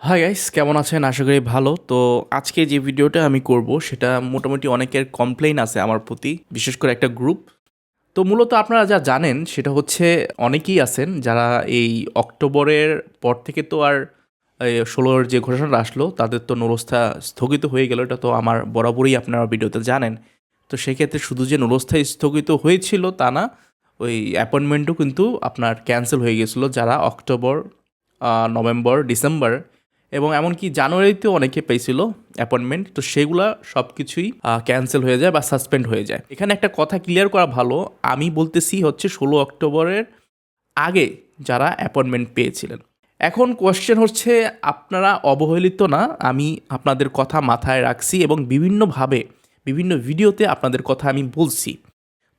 Hi guys কেমন আছেন? আশা করি ভালো। তো আজকে যে ভিডিওটা আমি করব, সেটা মোটামুটি অনেকের কমপ্লেইন আছে আমার প্রতি, বিশেষ করে একটা গ্রুপ তো মূলত আপনারা যা জানেন, সেটা হচ্ছে অনেকেই আছেন যারা এই অক্টোবরের পর থেকে তো আর ষোলোর যে ঘোষণাটা আসলো, তাদের তো নরস্থা স্থগিত হয়ে গেল, এটা তো আমার বরাবরই আপনারা ভিডিওতে জানেন। তো সেক্ষেত্রে শুধু যে নরস্থা স্থগিত হয়েছিল তা না, ওই অ্যাপয়েন্টমেন্টও কিন্তু আপনার ক্যান্সেল হয়ে গেছিল, যারা অক্টোবর নভেম্বর, ডিসেম্বর এবং এমনকি জানুয়ারিতেও অনেকে পেয়েছিল অ্যাপয়েন্টমেন্ট তো সেগুলা সব কিছুই ক্যান্সেল হয়ে যায় বা সাসপেন্ড হয়ে যায়। এখানে একটা কথা ক্লিয়ার করা ভালো, আমি বলতেছি হচ্ছে ষোলো অক্টোবরের আগে যারা অ্যাপয়েন্টমেন্ট পেয়েছিলেন। এখন কোয়েশ্চেন হচ্ছে, আপনারা অবহেলিত না? আমি আপনাদের কথা মাথায় রাখছি এবং বিভিন্নভাবে, বিভিন্ন ভিডিওতে আপনাদের কথা আমি বলছি।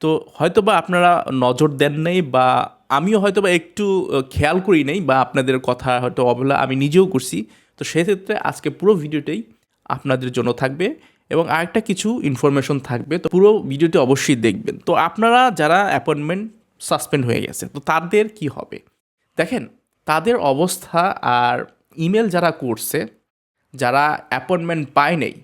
তো হয়তোবা আপনারা নজর দেন নাই বা আমিও হয়তো বা একটু খেয়াল করি নাই বা আপনাদের কথা হয়তো অবহেলা আমি নিজেও করছি। তো সেক্ষেত্রে আজকে পুরো ভিডিওটাই আপনাদের জন্য থাকবে এবং আরেকটা কিছু ইনফরমেশন থাকবে। তো পুরো ভিডিওটি অবশ্যই দেখবেন। তো আপনারা যারা অ্যাপয়েন্টমেন্ট সাসপেন্ড হয়ে গেছে, তো তাদের কি হবে? দেখেন, তাদের অবস্থা আর ইমেল যারা করছে, যারা অ্যাপয়েন্টমেন্ট পায় নেই,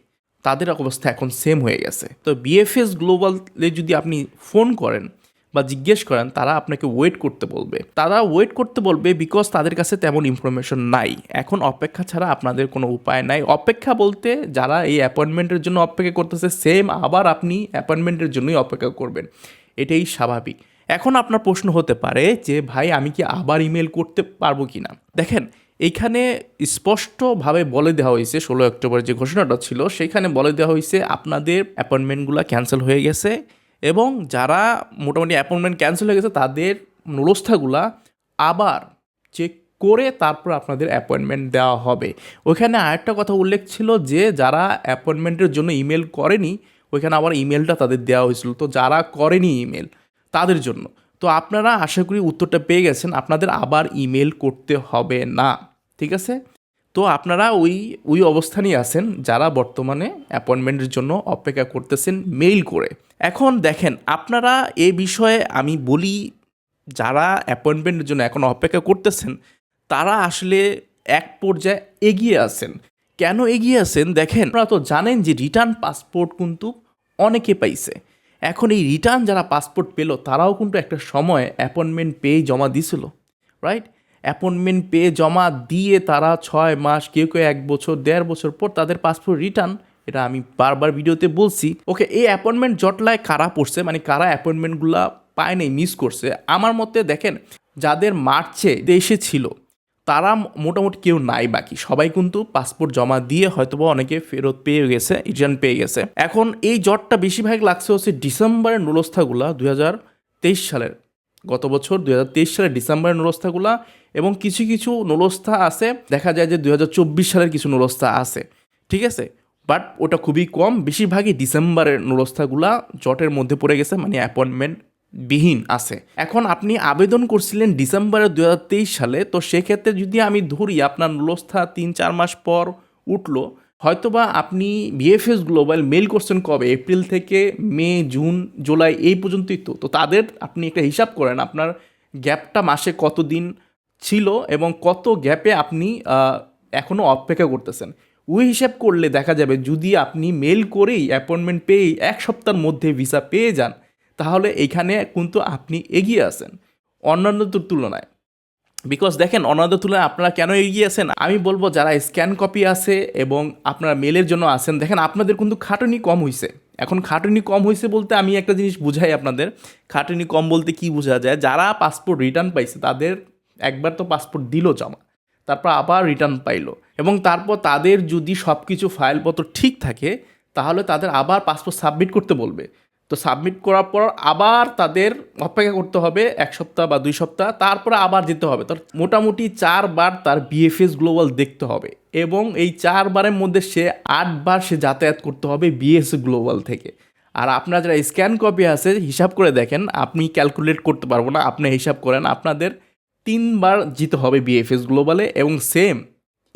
তাদের অবস্থা এখন সেম হয়ে গেছে। তো বিএফএস গ্লোবালে যদি আপনি ফোন করেন বা জিজ্ঞেস করেন, তারা আপনাকে ওয়েট করতে বলবে। তারা ওয়েট করতে বলবে বিকজ তাদের কাছে তেমন ইনফরমেশন নাই। এখন অপেক্ষা ছাড়া আপনাদের কোনো উপায় নাই। অপেক্ষা বলতে যারা এই অ্যাপয়েন্টমেন্টের জন্য অপেক্ষা করতেছে সেম আবার আপনি অ্যাপয়েন্টমেন্টের জন্যই অপেক্ষা করবেন। এটাই স্বাভাবিক। এখন আপনার প্রশ্ন হতে পারে যে, ভাই, আমি কি আবার ইমেল করতে পারব কি না দেখেন এইখানে স্পষ্টভাবে বলে দেওয়া হয়েছে, ষোলো অক্টোবর যে ঘোষণাটা ছিল, সেখানে বলে দেওয়া হয়েছে, আপনাদের অ্যাপয়েন্টমেন্টগুলো ক্যান্সেল হয়ে গেছে। এবং যারা মোটামুটি অ্যাপয়েন্টমেন্ট ক্যান্সেল হয়ে গেছে, তাদের নুরস্থাগুলা আবার চেক করে তারপর আপনাদের অ্যাপয়েন্টমেন্ট দেওয়া হবে। ওইখানে আরেকটা কথা উল্লেখ ছিল যে, যারা অ্যাপয়েন্টমেন্টের জন্য ইমেল করেনি, ওইখানে আবার ইমেলটা তাদের দেওয়া হয়েছিল। তো যারা করেনি ইমেল তাদের জন্য। তো আপনারা আশা করি উত্তরটা পেয়ে গেছেন, আপনাদের আবার ইমেল করতে হবে না। ঠিক আছে? তো আপনারা ওই ওই অবস্থানেই আছেন যারা বর্তমানে অ্যাপয়েন্টমেন্টের জন্য অপেক্ষা করতেছেন মেইল করে। এখন দেখেন, আপনারা এ বিষয়ে আমি বলি, যারা অ্যাপয়েন্টমেন্টের জন্য এখন অপেক্ষা করতেছেন, তারা আসলে এক পর্যায়ে এগিয়ে আছেন। কেন এগিয়ে আছেন? দেখেন, আপনারা তো জানেন যে রিটার্ন পাসপোর্ট কিন্তু অনেকে পাইছে। এখন এই রিটার্ন যারা পাসপোর্ট পেল, তারাও কিন্তু একটা সময় অ্যাপয়েন্টমেন্ট পেয়ে জমা দিছিল রাইট অ্যাপয়েন্টমেন্ট পেয়ে জমা দিয়ে তারা ছয় মাস, কেউ কেউ এক বছর, দেড় বছর পর তাদের পাসপোর্ট রিটার্ন, এটা আমি বারবার ভিডিওতে বলছি। ওকে, এই অ্যাপয়েন্টমেন্ট জটলায় কারা পড়ছে? মানে কারা অ্যাপয়েন্টমেন্টগুলো পায় নাই মিস করছে? আমার মতে দেখেন, যাদের মার্চে দেশে ছিল, তারা মোটামুটি কেউ নাই বাকি। সবাই কিন্তু পাসপোর্ট জমা দিয়ে হয়তোবা অনেকে ফেরত পেয়ে গেছে, রিটার্ন পেয়ে গেছে। এখন এই জটটা বেশিরভাগ লাগছে হচ্ছে ডিসেম্বরের নুরস্থাগুলা দুই হাজার তেইশ সালের। গত বছর দুই হাজার তেইশ সালের ডিসেম্বরের নুরস্থাগুলা এবং কিছু কিছু নুরস্থা আছে। দেখা যায় যে দুই হাজার চব্বিশ সালের কিছু নুরস্থা আছে। ঠিক আছে? বাট ওটা খুবই কম। বেশিরভাগই ডিসেম্বরের নুরস্থাগুলা জটের মধ্যে পড়ে গেছে মানে অ্যাপয়েন্টমেন্ট বিহীন আছে। এখন আপনি আবেদন করছিলেন ডিসেম্বরের দুই হাজার তেইশ সালে, তো সেক্ষেত্রে যদি আমি ধরি আপনার নুরস্থা তিন চার মাস পর উঠল হয়তোবা আপনি বিএফএস গ্লোবাল মেল করছেন কবে? এপ্রিল থেকে মে জুন জুলাই এই পর্যন্তই তো। তো তাদের আপনি একটা হিসাব করেন আপনার গ্যাপটা মাসে কত দিন ছিল এবং কত গ্যাপে আপনি এখনও অপেক্ষা করতেছেন। ওই হিসাব করলে দেখা যাবে যদি আপনি মেল করেই অ্যাপয়েন্টমেন্ট পেয়েই এক সপ্তাহের মধ্যে ভিসা পেয়ে যান, তাহলে এখানে কিন্তু আপনি এগিয়ে আছেন। অন্যান্যদের তুলনায়। বিকজ দেখেন অন্যান্য তুলনায় আপনারা কেন এগিয়ে আছেন? আমি বলব, যারা স্ক্যান কপি আছে এবং আপনারা মেলের জন্য আছেন, দেখেন আপনাদের কিন্তু খাটুনি কম হয়েছে এখন খাটুনি কম হয়েছে বলতে আমি একটা জিনিস বুঝাই আপনাদের। খাটুনি কম বলতে কি বোঝা যায়? যারা পাসপোর্ট রিটার্ন পাইছে, তাদের একবার তো পাসপোর্ট দিল জমা, তারপর আবার রিটার্ন পাইলো এবং তারপর তাদের যদি সব কিছু ফাইলপত্র ঠিক থাকে, তাহলে তাদের আবার পাসপোর্ট সাবমিট করতে বলবে। তো সাবমিট করার পর আবার তাদের অপেক্ষা করতে হবে এক সপ্তাহ বা দুই সপ্তাহ, তারপরে আবার যেতে হবে। তার মোটামুটি চারবার তার বিএফএস গ্লোবাল দেখতে হবে এবং এই চারবারের মধ্যে সে আটবার সে যাতায়াত করতে হবে বিএস গ্লোবাল থেকে। আর আপনার যারা স্ক্যান কপি আছে, হিসাব করে দেখেন, আপনি ক্যালকুলেট করতে পারব না, আপনি হিসাব করেন, আপনাদের তিনবার যেতে হবে বিএফএস গ্লোবালে এবং সেম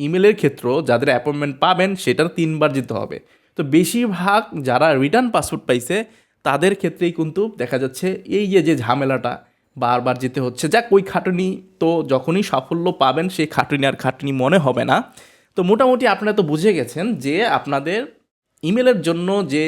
ইমেলের ক্ষেত্রেও যাদের অ্যাপয়েন্টমেন্ট পাবেন, সেটার তিনবার যেতে হবে। তো বেশিরভাগ যারা রিটার্ন পাসপোর্ট পাইছে তাদের ক্ষেত্রেই কিন্তু দেখা যাচ্ছে এই যে যে ঝামেলাটা বারবার যেতে হচ্ছে। যাক, ওই খাটুনি তো যখনই সাফল্য পাবেন সেই খাটুনি আর খাটুনি মনে হবে না। তো মোটামুটি আপনারা তো বুঝে গেছেন যে আপনাদের ইমেলের জন্য যে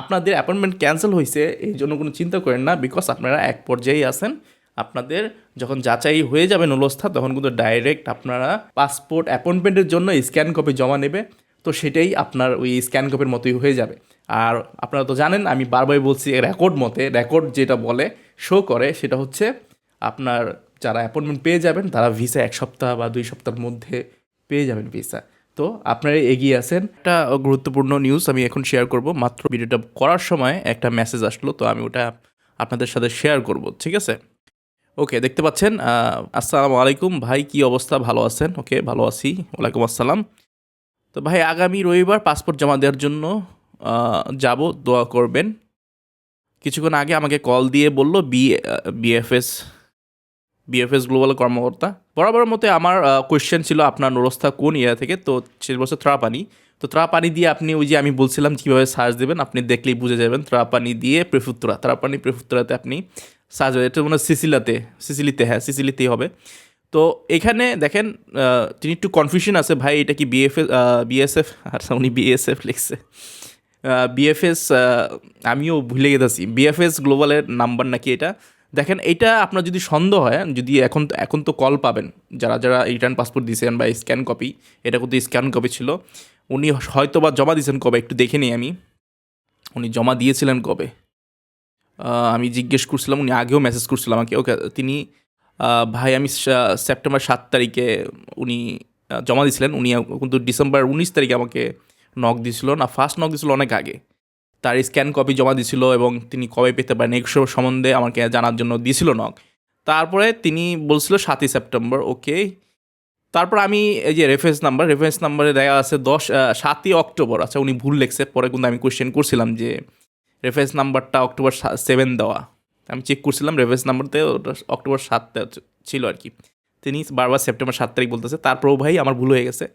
আপনাদের অ্যাপয়েন্টমেন্ট ক্যান্সেল হয়েছে, এই জন্য কোনো চিন্তা করেন না, বিকজ আপনারা এক পর্যায়ে আছেন। আপনাদের যখন যাচাই হয়ে যাবে নলস্থা, তখন কিন্তু ডাইরেক্ট আপনারা পাসপোর্ট অ্যাপয়েন্টমেন্টের জন্য স্ক্যান কপি জমা নেবে। তো সেটাই আপনার ওই স্ক্যান কপির মতোই হয়ে যাবে। আর আপনারা তো জানেন, আমি বারবারই বলছি রেকর্ড মতে রেকর্ড যেটা বলে শো করে, সেটা হচ্ছে আপনার যারা অ্যাপয়েন্টমেন্ট পেয়ে যাবেন, তারা ভিসা এক সপ্তাহ বা দুই সপ্তাহের মধ্যে পেয়ে যাবেন ভিসা তো আপনারা এগিয়ে আছেন। একটা গুরুত্বপূর্ণ নিউজ আমি এখন শেয়ার করব। মাত্র ভিডিওটা করার সময় একটা মেসেজ আসলো, তো আমি ওটা আপনাদের সাথে শেয়ার করব, ঠিক আছে? ওকে দেখতে পাচ্ছেন আসসালামু আলাইকুম। ভাই, কি অবস্থা? ভালো আছেন? ওকে ভালো আছি। ওয়ালাইকুম আসসালাম। তো ভাই, আগামী রবিবার পাসপোর্ট জমা দেওয়ার জন্য যাব, দোয়া করবেন। কিছুক্ষণ আগে আমাকে কল দিয়ে বলল বি বিএফএস বিএফএস গ্লোবাল কর্মকর্তা। বরাবর মতে আমার কোয়েশ্চেন ছিল আপনার নুরস্থা কোন এরিয়া থেকে? তো সে বলছে ত্রাপানি। তো ত্রাপানি দিয়ে আপনি ওই যে আমি বলছিলাম কীভাবে সার্চ দেবেন, আপনি দেখলেই বুঝে যাবেন। ত্রাপানি দিয়ে প্রেফুত্তরা, ত্রাপানি প্রেফুত্তরাতে আপনি সার্চ হবে এটা মনে হয় সিসিলাতে, সিসিলিতে হ্যাঁ সিসিলিতেই হবে। তো এখানে দেখেন তিনি একটু কনফিউশন আছে, ভাই, এটা কি বিএফএস বিএসএফ আর উনি বিএসএফ লিখছে। বিএফএস আমিও ভুলে গেছি বিএফএস গ্লোবালের নাম্বার নাকি এটা? দেখেন, এটা আপনার যদি সন্দেহ হয়, যদি এখন তো এখন তো কল পাবেন, যারা যারা রিটার্ন পাসপোর্ট দিয়েছেন বা স্ক্যান কপি এটা কিন্তু স্ক্যান কপি ছিল, উনি হয়তো বা জমা দিয়েছেন কবে? একটু দেখে নিই আমি। উনি জমা দিয়েছিলেন কবে? আমি জিজ্ঞেস করছিলাম, উনি আগেও মেসেজ করছিলাম আমাকে। ওকে, তিনি ভাই, আমি সেপ্টেম্বর সাত তারিখে উনি জমা দিয়েছিলেন উনি কিন্তু ডিসেম্বর উনিশ তারিখে আমাকে নক দিয়েছিল না ফার্স্ট নক দিয়েছিল অনেক আগে। তার স্ক্যান কপি জমা দিয়েছিল এবং তিনি কবে পেতে পারেন এগুলো সম্বন্ধে আমাকে জানার জন্য দিয়েছিল নক তারপরে তিনি বলছিল সাতই সেপ্টেম্বর ওকে তারপর আমি এই যে রেফারেন্স নাম্বার রেফারেন্স নাম্বারে দেখা আছে দশ সাতই অক্টোবর আচ্ছা উনি ভুল লেখছে। পরে কিন্তু আমি কোয়েশ্চেন করছিলাম যে রেফারেন্স নাম্বারটা অক্টোবর সেভেন দেওয়া। আমি চেক করছিলাম রেফারেন্স নাম্বারতে ওটা অক্টোবর সাত ছিল আর কি। তিনি বারবার সেপ্টেম্বর সাত তারিখ বলতেছে, তারপরেও ভাই আমার ভুল হয়ে গেছে।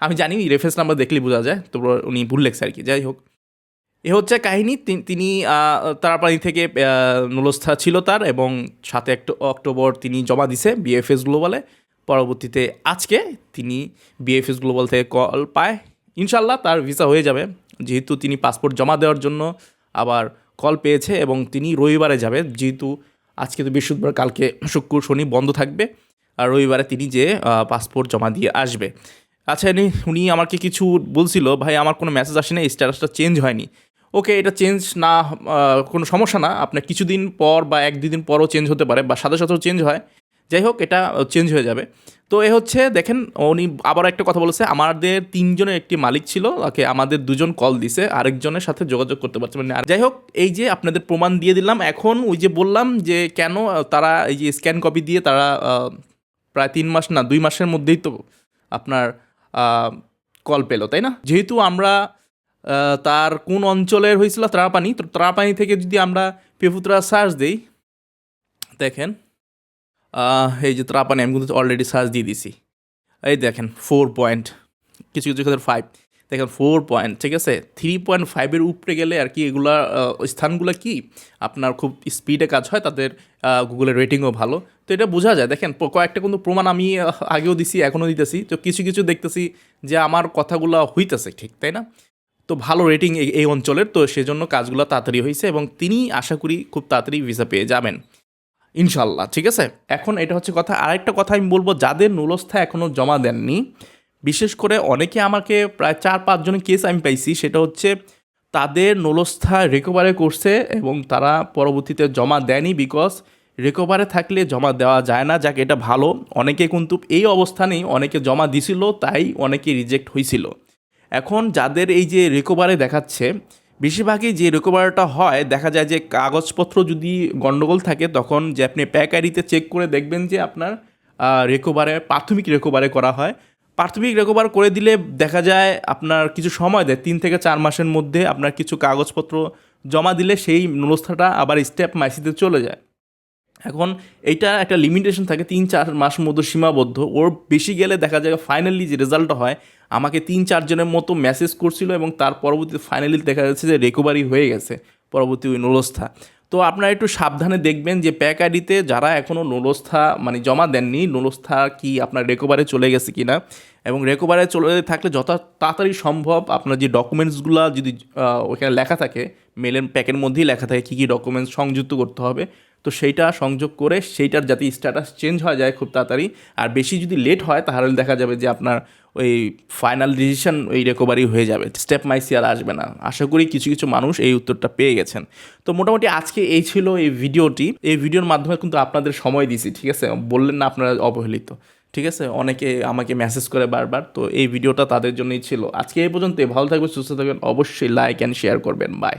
আমি জানি রেফারেন্স নাম্বার দেখলেই বোঝা যায় তো উনি ভুল লেখছে আর কি, যাই হোক। এ হচ্ছে কাহিনী তিনি তারাপানি থেকে নুলস্থা ছিল তার এবং সাতে একটো- অক্টোবর তিনি জমা দিছে বিএফএস গ্লোবালে পরবর্তীতে আজকে তিনি বিএফএস গ্লোবাল থেকে কল পায়। ইনশাল্লাহ তার ভিসা হয়ে যাবে। যেহেতু তিনি পাসপোর্ট জমা দেওয়ার জন্য আবার কল পেয়েছে এবং তিনি রবিবারে যাবেন। যেহেতু আজকে তো বৃহস্পতিবার, কালকে শুক্র, শনি বন্ধ থাকবে। আর রবিবারে তিনি যে পাসপোর্ট জমা দিয়ে আসবে। আচ্ছা উনি আমাকে কিছু বলছিল, ভাই, আমার কোনো মেসেজ আসে না স্ট্যাটাসটা চেঞ্জ হয়নি। ওকে এটা চেঞ্জ না কোনো সমস্যা না। আপনার কিছুদিন পর বা এক দুদিন পরও চেঞ্জ হতে পারে বা সাথে সাথেও চেঞ্জ হয়। যাই হোক, এটা চেঞ্জ হয়ে যাবে। তো এ হচ্ছে, দেখেন, উনি আবার একটা কথা বলেছে, আমাদের তিনজনের একটি মালিক ছিল, ওকে আমাদের দুজন কল দিছে, আরেকজনের সাথে যোগাযোগ করতে পারছে। মানে যাই হোক, এই যে আপনাদের প্রমাণ দিয়ে দিলাম, এখন ওই যে বললাম যে কেন তারা এই যে স্ক্যান কপি দিয়ে তারা প্রায় তিন মাস না, দুই মাসের মধ্যেই তো আপনার কল পেল, তাই না? যেহেতু আমরা তার কোন অঞ্চলের হয়েছিল ত্রাপানি তো ত্রাপানি থেকে যদি আমরা পেপুত্রা সার্চ দিই, দেখেন এই যে ত্রাপানি আমি কিন্তু অলরেডি সার্চ দিয়ে দিছি। এই দেখেন ফোর পয়েন্ট কিছু কিছু ক্ষেত্রে ফাইভ দেখেন ফোর পয়েন্ট ঠিক আছে? থ্রি পয়েন্ট ফাইভের উপরে গেলে আর কি এগুলা স্থানগুলো কি? আপনার খুব স্পিডে কাজ হয়, তাদের গুগলের রেটিংও ভালো। তো এটা বোঝা যায়। দেখেন কয়েকটা কিন্তু প্রমাণ আমি আগেও দিছি, এখনও দিতেছি। তো কিছু কিছু দেখতেছি যে আমার কথাগুলো হইতেছে, ঠিক, তাই না? তো ভালো রেটিং এই অঞ্চলের, তো সেজন্য কাজগুলো তাড়াতাড়ি হয়েছে এবং তিনি, আশা করি, খুব তাড়াতাড়ি ভিসা পেয়ে যাবেন। ইনশাল্লাহ ঠিক আছে? এখন এটা হচ্ছে কথা, আরেকটা কথা আমি বলব, যাদের নুলস্থা এখনও জমা দেননি, বিশেষ করে অনেকে আমাকে প্রায় চার পাঁচজনের কেস আমি পাইছি, সেটা হচ্ছে তাদের নুলস্থা রিকভারে করছে এবং তারা পরবর্তীতে জমা দেয়নি বিকজ রিকভারে থাকলে জমা দেওয়া যায় না, যাক এটা ভালো। অনেকে কিন্তু এই অবস্থানেই অনেকে জমা দিছিল, তাই অনেকে রিজেক্ট হয়েছিল এখন যাদের এই যে রিকভারে দেখাচ্ছে বেশিরভাগই যে রিকভারটা হয়, দেখা যায় যে কাগজপত্র যদি গণ্ডগোল থাকে, তখন যে আপনি প্যাকারিতে চেক করে দেখবেন যে আপনার রেকোভারে প্রাথমিক রেকোভারে করা হয়। প্রাথমিক রেকোভার করে দিলে দেখা যায় আপনার কিছু সময় দেয়, তিন থেকে চার মাসের মধ্যে আপনার কিছু কাগজপত্র জমা দিলে সেই ব্যবস্থাটা আবার স্টেপ মাইসিতে চলে যায়। এখন এইটা একটা লিমিটেশন থাকে, তিন, চার মাস মতো সীমাবদ্ধ। ওর বেশি গেলে দেখা যায় ফাইনালি যে রেজাল্টটা হয়, আমাকে তিন চারজনের মতো মেসেজ করছিল এবং তার পরবর্তীতে ফাইনালি দেখা যাচ্ছে যে রিকভারি হয়ে গেছে, পরবর্তী ওই নুরস্থা তো আপনারা একটু সাবধানে দেখবেন যে প্যাক আইডিতে যারা এখনও নুলস্থা মানে জমা দেননি, নুলস্থা কি আপনার রেকোভারে চলে গেছে কি না এবং রেকোভারে চলে থাকলে যত তাড়াতাড়ি সম্ভব আপনার যে ডকুমেন্টসগুলো যদি ওখানে লেখা থাকে মেলের প্যাকের মধ্যেই লেখা থাকে, কী কী ডকুমেন্টস সংযুক্ত করতে হবে। তো সেইটা সংযোগ করে সেইটার যাতে স্ট্যাটাস চেঞ্জ হয়ে যায় খুব তাড়াতাড়ি। আর বেশি যদি লেট হয়, তাহলে দেখা যাবে যে আপনার ওই ফাইনাল ডিসিশন ওই রেকোভারি হয়ে যাবে। স্টেপ মাইসি আর আসবে না। আশা করি কিছু কিছু মানুষ এই উত্তরটা পেয়ে গেছেন। তো মোটামুটি আজকে এই ছিল এই ভিডিওটি। এই ভিডিওর মাধ্যমে কিন্তু আপনাদের সময় দিছি, ঠিক আছে? বললেন না আপনারা অবহেলিত, ঠিক আছে? অনেকে আমাকে মেসেজ করে বারবার, তো এই ভিডিওটা তাদের জন্যই ছিল। আজকে এই পর্যন্ত ভালো থাকবেন, সুস্থ থাকবেন, অবশ্যই লাইক অ্যান্ড শেয়ার করবেন। বাই